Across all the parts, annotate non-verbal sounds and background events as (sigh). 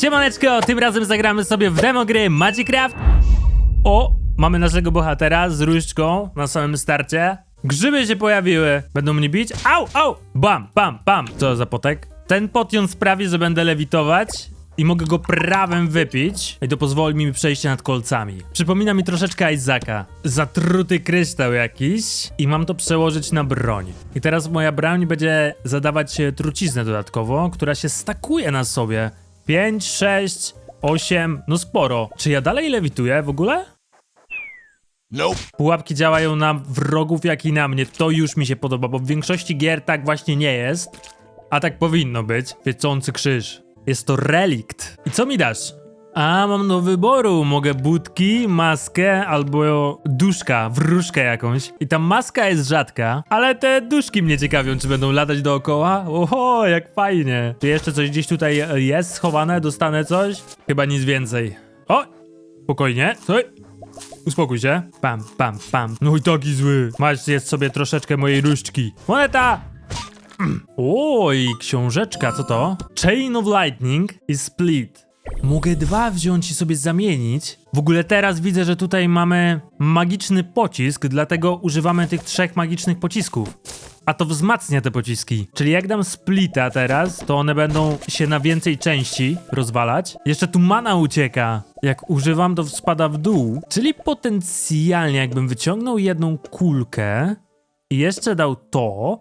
Siemaneczko, tym razem zagramy sobie w demo gry Magicraft. O, mamy naszego bohatera z różdżką na samym starcie. Grzyby się pojawiły. Będą mnie bić? Au, au! Bam, bam, bam. Co za potek? Ten potion sprawi, że będę lewitować i mogę go prawem wypić i to pozwoli mi przejście nad kolcami. Przypomina mi troszeczkę Isaaca. Zatruty kryształ jakiś i mam to przełożyć na broń. I teraz moja broń będzie zadawać truciznę dodatkowo, która się stakuje na sobie. 5, 6, 8, no sporo. Czy ja dalej lewituję w ogóle? Nope. Pułapki działają na wrogów, jak i na mnie. To już mi się podoba, bo w większości gier tak właśnie nie jest. A tak powinno być. Świecący krzyż. Jest to relikt. I co mi dasz? A, mam do wyboru. Mogę budki, maskę albo duszka, wróżkę jakąś. I ta maska jest rzadka, ale te duszki mnie ciekawią, czy będą latać dookoła. Oho, jak fajnie. Czy jeszcze coś gdzieś tutaj jest schowane? Dostanę coś? Chyba nic więcej. O! Spokojnie. Stój. Uspokój się. Pam, pam, pam. No i taki zły. Masz jest sobie troszeczkę mojej różdżki. Moneta! (clears throat) Oj, książeczka, co to? Chain of Lightning i Split. Mogę dwa wziąć i sobie zamienić. W ogóle teraz widzę, że tutaj mamy magiczny pocisk, dlatego używamy tych trzech magicznych pocisków. A to wzmacnia te pociski. Czyli jak dam splita teraz, to one będą się na więcej części rozwalać. Jeszcze tu mana ucieka. Jak używam, to spada w dół. Czyli potencjalnie, jakbym wyciągnął jedną kulkę i jeszcze dał to,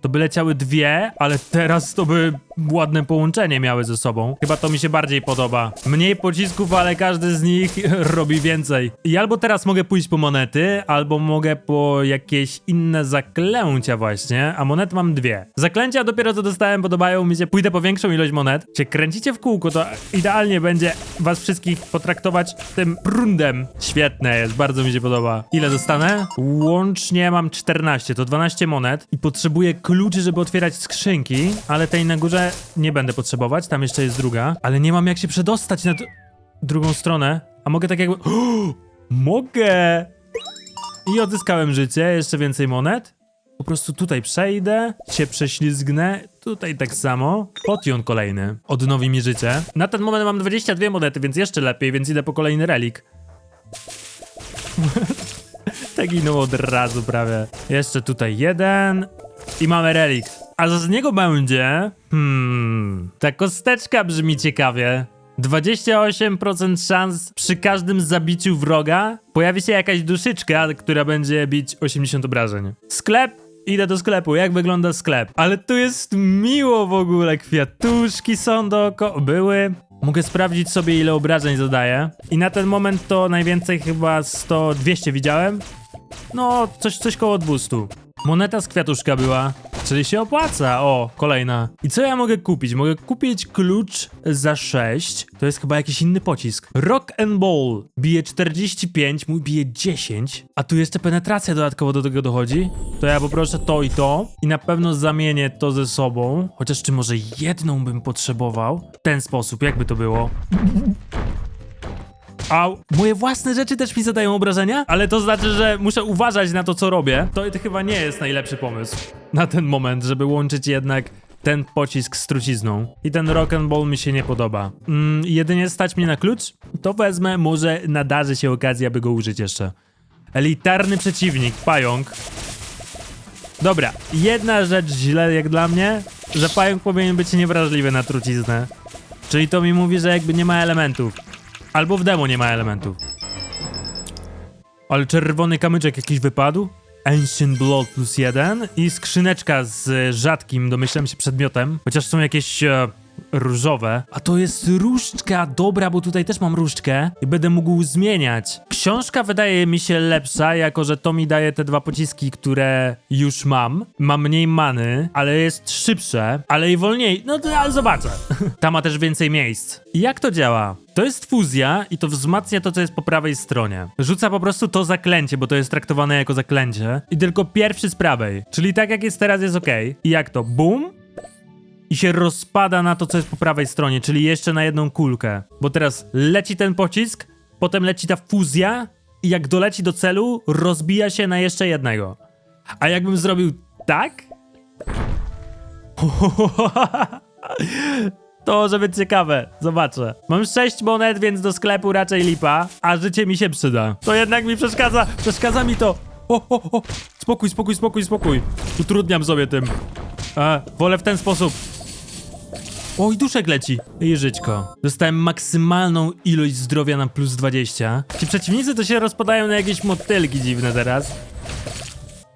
to by leciały dwie, ale teraz to by ładne połączenie miały ze sobą. Chyba to mi się bardziej podoba. Mniej pocisków, ale każdy z nich (laughs) robi więcej. I albo teraz mogę pójść po monety, albo mogę po jakieś inne zaklęcia właśnie, a monet mam dwie. Zaklęcia dopiero co dostałem, podobają mi się. Pójdę po większą ilość monet. Cię kręcicie w kółko, to idealnie będzie was wszystkich potraktować tym prundem. Świetne jest, bardzo mi się podoba. Ile dostanę? Łącznie mam 14, to 12 monet i potrzebuję kluczy, żeby otwierać skrzynki, ale tej na górze nie będę potrzebować, tam jeszcze jest druga, ale nie mam jak się przedostać na drugą stronę, a mogę tak jakby... (gasps) mogę! I odzyskałem życie, jeszcze więcej monet. Po prostu tutaj przejdę, się prześlizgnę, tutaj tak samo. Potion kolejny, odnowi mi życie. Na ten moment mam 22 monety, więc jeszcze lepiej, więc idę po kolejny relik. (laughs) tak ginął od razu prawie. Jeszcze tutaj jeden i mamy relikt. A z niego będzie... Hmm... Ta kosteczka brzmi ciekawie. 28% szans przy każdym zabiciu wroga pojawi się jakaś duszyczka, która będzie bić 80 obrażeń. Sklep? Idę do sklepu. Jak wygląda sklep? Ale tu jest miło w ogóle. Kwiatuszki są dookoła. Były. Mogę sprawdzić sobie ile obrażeń zadaję. I na ten moment to najwięcej chyba 100, 200 widziałem. No, coś, coś koło 200. Moneta z kwiatuszka była, czyli się opłaca. O, kolejna. I co ja mogę kupić? Mogę kupić klucz za 6. To jest chyba jakiś inny pocisk. Rock and Ball bije 45, mój bije 10. A tu jeszcze penetracja dodatkowo do tego dochodzi. To ja poproszę to i to. I na pewno zamienię to ze sobą. Chociaż czy może jedną bym potrzebował? W ten sposób, jakby to było? Au. Moje własne rzeczy też mi zadają obrażenia, ale to znaczy, że muszę uważać na to, co robię. To chyba nie jest najlepszy pomysł na ten moment, żeby łączyć jednak ten pocisk z trucizną. I ten rock and ball mi się nie podoba. Mm, jedynie stać mnie na klucz? To wezmę, może nadarzy się okazja, aby go użyć jeszcze. Elitarny przeciwnik, pająk. Dobra, jedna rzecz źle jak dla mnie, że pająk powinien być niewrażliwy na truciznę. Czyli to mi mówi, że jakby nie ma elementów. Albo w demo nie ma elementów. Ale czerwony kamyczek jakiś wypadł? Ancient Blood plus jeden i skrzyneczka z rzadkim, domyślam się, przedmiotem. Chociaż są jakieś e, różowe. A to jest różdżka, dobra, bo tutaj też mam różdżkę i będę mógł zmieniać. Książka wydaje mi się lepsza, jako że to mi daje te dwa pociski, które już mam. Ma mniej many, ale jest szybsze, ale i wolniej. No to ale zobaczę. (laughs) Ta ma też więcej miejsc. Jak to działa? To jest fuzja i to wzmacnia to, co jest po prawej stronie. Rzuca po prostu to zaklęcie, bo to jest traktowane jako zaklęcie. I tylko pierwszy z prawej. Czyli tak jak jest teraz jest ok. I jak to? Boom? I się rozpada na to, co jest po prawej stronie, czyli jeszcze na jedną kulkę. Bo teraz leci ten pocisk, potem leci ta fuzja i jak doleci do celu, rozbija się na jeszcze jednego. A jakbym zrobił tak? (laughs) To może być ciekawe, zobaczę. Mam 6 monet, więc do sklepu raczej lipa, a życie mi się przyda. To jednak mi przeszkadza, przeszkadza mi to. O, o, o, spokój, spokój, spokój, spokój. Utrudniam sobie tym. E, wolę w ten sposób. Oj, duszek leci. I żyćko. Dostałem maksymalną ilość zdrowia na plus 20. Ci przeciwnicy to się rozpadają na jakieś motylki dziwne teraz.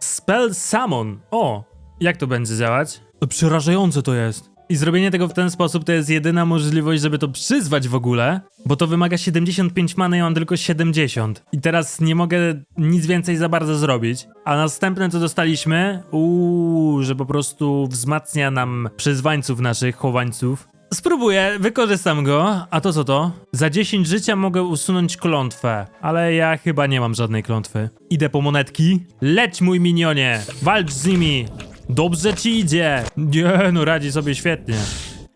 Spell Summon. O, jak to będzie działać? To przerażające to jest. I zrobienie tego w ten sposób to jest jedyna możliwość, żeby to przyzwać w ogóle, bo to wymaga 75 many, ja mam tylko 70. I teraz nie mogę nic więcej za bardzo zrobić. A następne co dostaliśmy, uuu, że po prostu wzmacnia nam przyzwańców naszych, chowańców. Spróbuję, wykorzystam go. A to co to? Za 10 życia mogę usunąć klątwę, ale ja chyba nie mam żadnej klątwy. Idę po monetki. Leć mój minionie! Walcz z nimi! Dobrze ci idzie! Nie, no radzi sobie świetnie.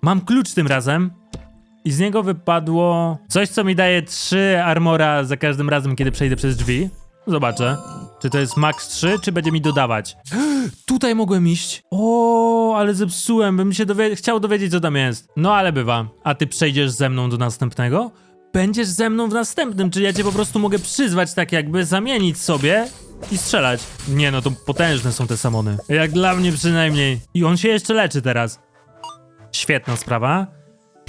Mam klucz tym razem. I z niego wypadło coś, co mi daje 3 armora za każdym razem, kiedy przejdę przez drzwi. Zobaczę. Czy to jest max 3, czy będzie mi dodawać? (gasps) Tutaj mogłem iść. O, ale zepsułem, bym się dowie chciał dowiedzieć, co tam jest. No ale bywa. A ty przejdziesz ze mną do następnego? Będziesz ze mną w następnym, czyli ja cię po prostu mogę przyzwać tak jakby, zamienić sobie i strzelać. Nie no, to potężne są te samony. Jak dla mnie przynajmniej. I on się jeszcze leczy teraz. Świetna sprawa.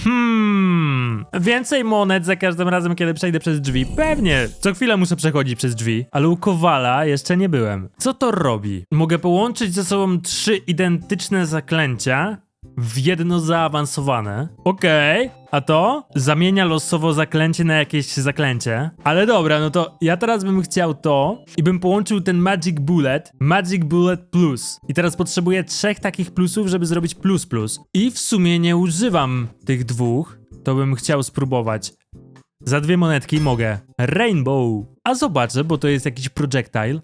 Hmm, więcej monet za każdym razem, kiedy przejdę przez drzwi. Pewnie, co chwilę muszę przechodzić przez drzwi, ale u Kowala jeszcze nie byłem. Co to robi? Mogę połączyć ze sobą trzy identyczne zaklęcia w jedno zaawansowane. Okej, a to zamienia losowo zaklęcie na jakieś zaklęcie. Ale dobra, no to ja teraz bym chciał to i bym połączył ten Magic Bullet, Magic Bullet Plus. I teraz potrzebuję trzech takich plusów, żeby zrobić plus plus. I w sumie nie używam tych dwóch, to bym chciał spróbować. Za dwie monetki mogę. Rainbow. A zobaczę, bo to jest jakiś projectile.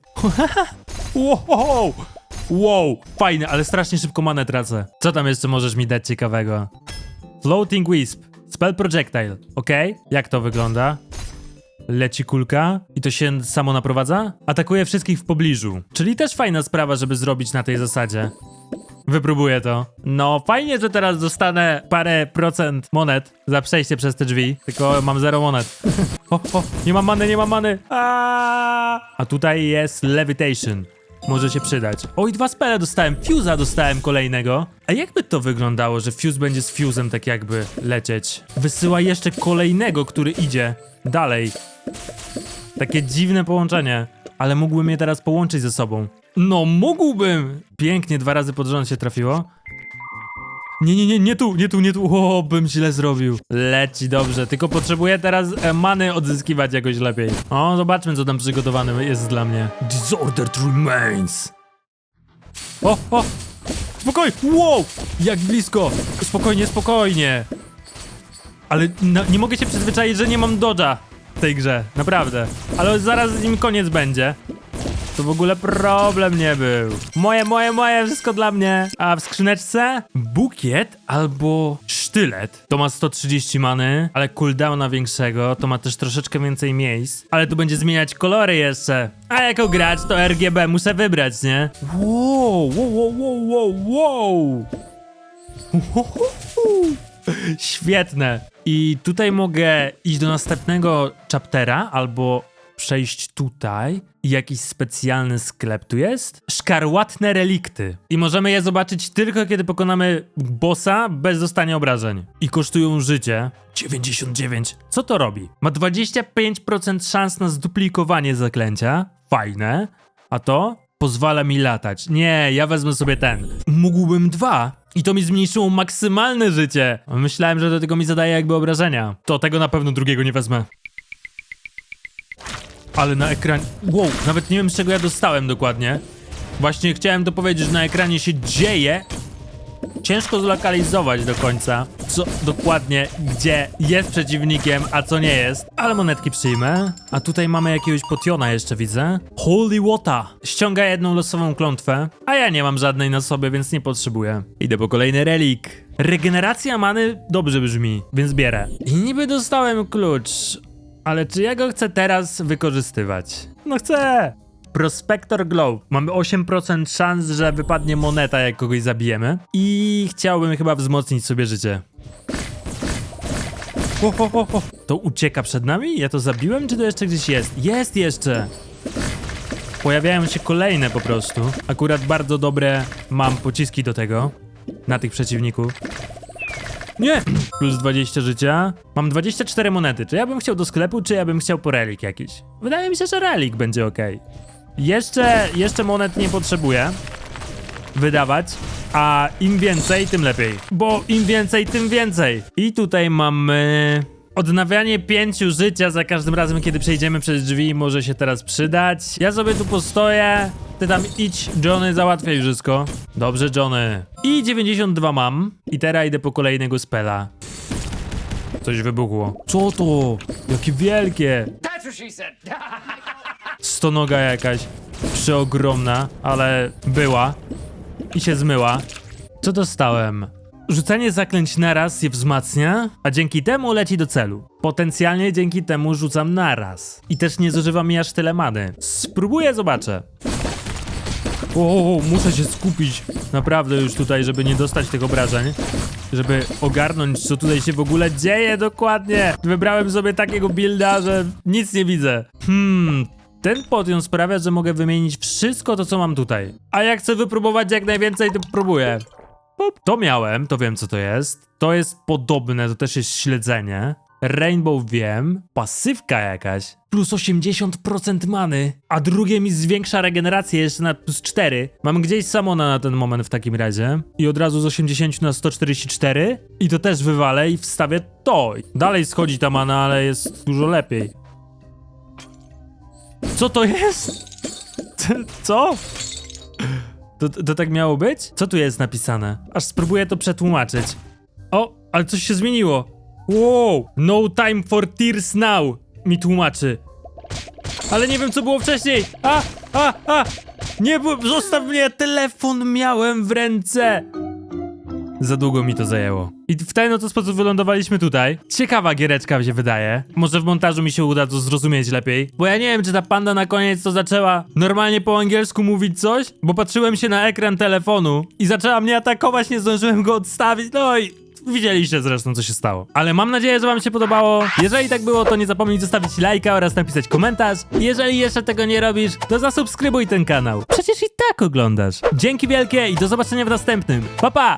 (laughs) wow! Wow, fajne, ale strasznie szybko manę tracę. Co tam jeszcze możesz mi dać ciekawego? Floating Wisp. Spell Projectile. Ok? Jak to wygląda? Leci kulka i to się samo naprowadza? Atakuje wszystkich w pobliżu. Czyli też fajna sprawa, żeby zrobić na tej zasadzie. Wypróbuję to. No, fajnie, że teraz dostanę parę procent monet za przejście przez te drzwi, tylko mam zero monet. o, o, nie mam many, nie mam many. A tutaj jest Levitation. Może się przydać. Oj, dwa spele dostałem. Fuse'a dostałem kolejnego. A jakby to wyglądało, że Fuse będzie z Fuse'em tak jakby lecieć? Wysyła jeszcze kolejnego, który idzie dalej. Takie dziwne połączenie. Ale mógłbym je teraz połączyć ze sobą. No, mógłbym! Pięknie, dwa razy pod rząd się trafiło. Nie, nie, nie, nie tu, nie tu, nie tu. O, bym źle zrobił. Leci dobrze, tylko potrzebuję teraz e, many odzyskiwać jakoś lepiej. O, zobaczmy, co tam przygotowane jest dla mnie. Disordered Remains. O, o! Spokoj! Wow! Jak blisko! Spokojnie, spokojnie. Ale nie mogę się przyzwyczaić, że nie mam dodża w tej grze. Naprawdę. Ale zaraz z nim koniec będzie. To w ogóle problem nie był. Moje, moje, moje, wszystko dla mnie. A w skrzyneczce? Bukiet albo sztylet. To ma 130 many, ale cooldowna większego. To ma też troszeczkę więcej miejsc. Ale tu będzie zmieniać kolory jeszcze. A jako gracz to RGB muszę wybrać, nie? Wow, wow, wow, wow, wow, wow. (laughs) Świetne. I tutaj mogę iść do następnego chaptera albo przejść tutaj i jakiś specjalny sklep tu jest? Szkarłatne relikty. I możemy je zobaczyć tylko kiedy pokonamy bossa bez dostania obrażeń. I kosztują życie 99. Co to robi? Ma 25% szans na zduplikowanie zaklęcia. Fajne. A to pozwala mi latać. Nie, ja wezmę sobie ten. Mógłbym dwa. I to mi zmniejszyło maksymalne życie. Myślałem, że do tego mi zadaje jakby obrażenia. To tego na pewno drugiego nie wezmę. Ale na ekranie. Wow, nawet nie wiem z czego ja dostałem dokładnie. Właśnie chciałem to powiedzieć, że na ekranie się dzieje. Ciężko zlokalizować do końca, co dokładnie, gdzie jest przeciwnikiem, a co nie jest. Ale monetki przyjmę. A tutaj mamy jakiegoś potiona jeszcze widzę. Holy Water. Ściąga jedną losową klątwę, a ja nie mam żadnej na sobie, więc nie potrzebuję. Idę po kolejny relik. Regeneracja many dobrze brzmi, więc bierę. I niby dostałem klucz, ale czy ja go chcę teraz wykorzystywać? No chcę! Prospector Glow. Mamy 8% szans, że wypadnie moneta, jak kogoś zabijemy. I chciałbym chyba wzmocnić sobie życie. O, o, o, o. To ucieka przed nami? Ja to zabiłem, czy to jeszcze gdzieś jest? Jest jeszcze! Pojawiają się kolejne po prostu. Akurat bardzo dobre mam pociski do tego. Na tych przeciwników. Nie! Plus 20 życia. Mam 24 monety. Czy ja bym chciał do sklepu, czy ja bym chciał po relik jakiś? Wydaje mi się, że relik będzie ok. Jeszcze, jeszcze monet nie potrzebuję wydawać, a im więcej, tym lepiej. Bo im więcej, tym więcej. I tutaj mamy odnawianie pięciu życia za każdym razem, kiedy przejdziemy przez drzwi, może się teraz przydać. Ja sobie tu postoję. Ty tam idź, Johnny, załatwiaj wszystko. Dobrze, Johnny. I 92 mam. I teraz idę po kolejnego spela. Coś wybuchło. Co to? Jakie wielkie. That's what she said. (laughs) Stonoga jakaś. Przeogromna, ale była. I się zmyła. Co dostałem? Rzucanie zaklęć naraz je wzmacnia, a dzięki temu leci do celu. Potencjalnie dzięki temu rzucam naraz. I też nie zużywa mi aż tyle many. Spróbuję, zobaczę. O, muszę się skupić naprawdę już tutaj, żeby nie dostać tych obrażeń. Żeby ogarnąć, co tutaj się w ogóle dzieje dokładnie. Wybrałem sobie takiego builda, że nic nie widzę. Hmm, ten potion sprawia, że mogę wymienić wszystko to, co mam tutaj. A jak chcę wypróbować jak najwięcej, to próbuję. To miałem, to wiem co to jest. To jest podobne, to też jest śledzenie. Rainbow wiem, pasywka jakaś, plus 80% many, a drugie mi zwiększa regenerację jeszcze na plus 4. Mam gdzieś samona na ten moment w takim razie. I od razu z 80 na 144. I to też wywalę i wstawię to. Dalej schodzi ta mana, ale jest dużo lepiej. Co to jest? (laughs) Co? To, to tak miało być? Co tu jest napisane? Aż spróbuję to przetłumaczyć. O, ale coś się zmieniło. Wow! No time for tears now! Mi tłumaczy. Ale nie wiem, co było wcześniej! A! A! A! Nie, zostaw mnie! Telefon miałem w ręce! Za długo mi to zajęło. I w ten oto sposób wylądowaliśmy tutaj. Ciekawa giereczka mi się wydaje. Może w montażu mi się uda to zrozumieć lepiej. Bo ja nie wiem, czy ta panda na koniec to zaczęła normalnie po angielsku mówić coś, bo patrzyłem się na ekran telefonu i zaczęła mnie atakować, nie zdążyłem go odstawić. No i Widzieliście zresztą, co się stało. Ale mam nadzieję, że wam się podobało. Jeżeli tak było, to nie zapomnij zostawić lajka oraz napisać komentarz. Jeżeli jeszcze tego nie robisz, to zasubskrybuj ten kanał. Przecież i tak oglądasz. Dzięki wielkie i do zobaczenia w następnym. Pa pa!